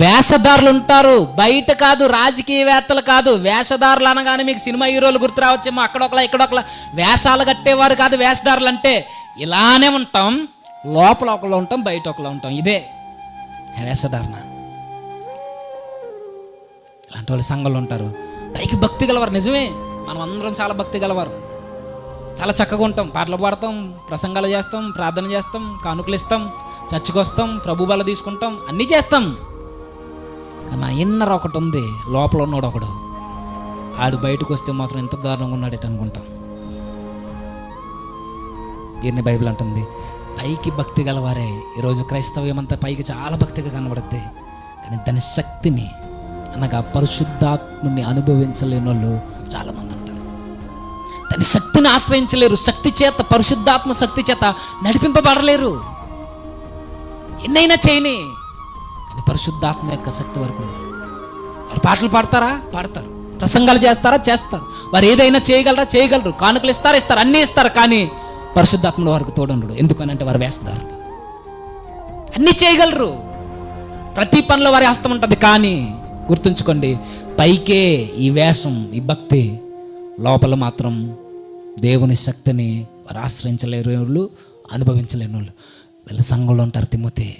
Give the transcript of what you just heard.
వేషధారులు ఉంటారు. బయట కాదు రాజకీయవేత్తలు కాదు. వేషధారులు అనగానే మీకు సినిమా హీరోలు గుర్తు రావచ్చేమో అక్కడొకలా ఇక్కడొకలా. వేషాలు కట్టేవారు కాదు వేషధారులు అంటే ఇలానే ఉంటాం. లోపల ఒకలా ఉంటాం బయట ఒకలా ఉంటాం. ఇదే వేషధారణ. ఇలాంటి వాళ్ళు సంఘంలో ఉంటారు. పైకి భక్తి గలవారు నిజమే. మనం అందరం చాలా భక్తి గలవారు. చాలా చక్కగా ఉంటాం. పాటలు పాడతాం ప్రసంగాలు చేస్తాం ప్రార్థన చేస్తాం కానుకలు ఇస్తాం చర్చికి వస్తాం ప్రభు బల తీసుకుంటాం అన్నీ చేస్తాం. నా ఇన్నర్ ఒకటి ఉంది లోపల ఉన్నాడు ఒకడు. ఆడు బయటకు వస్తే మాత్రం ఎంత దారుణంగా ఉన్నాడేట అనుకుంటాం. దీన్ని బైబిల్ అంటుంది పైకి భక్తి గలవారే ఈరోజు క్రైస్తవ్యం అంతా పైకి చాలా భక్తిగా కనబడుద్ది కానీ దాని శక్తిని అనగా పరిశుద్ధాత్ముని అనుభవించలేని వాళ్ళు చాలామంది ఉంటారు. దాని శక్తిని ఆశ్రయించలేరు శక్తి చేత పరిశుద్ధాత్మ శక్తి చేత నడిపింపబడలేరు. ఎన్నైనా చేయని కానీ పరిశుద్ధాత్మ యొక్క శక్తి వరకు ఉండదు. వారు పాటలు పాడతారా? పాడతారు. ప్రసంగాలు చేస్తారా? చేస్తారు. వారు ఏదైనా చేయగలరా? చేయగలరు. కానుకలు ఇస్తారా? ఇస్తారు. అన్నీ ఇస్తారు. కానీ పరిశుద్ధాత్మలో వారికి తోడుండడు. ఎందుకనంటే వారు వేస్తారు. అన్నీ చేయగలరు. ప్రతి పనిలో వారి హస్తం ఉంటుంది. కానీ గుర్తుంచుకోండి పైకే ఈ వేషం ఈ భక్తి లోపల మాత్రం దేవుని శక్తిని వారు ఆశ్రయించలేని వాళ్ళు అనుభవించలేని వాళ్ళు. వీళ్ళ సంఘంలో ఉంటారు తిమ్మతే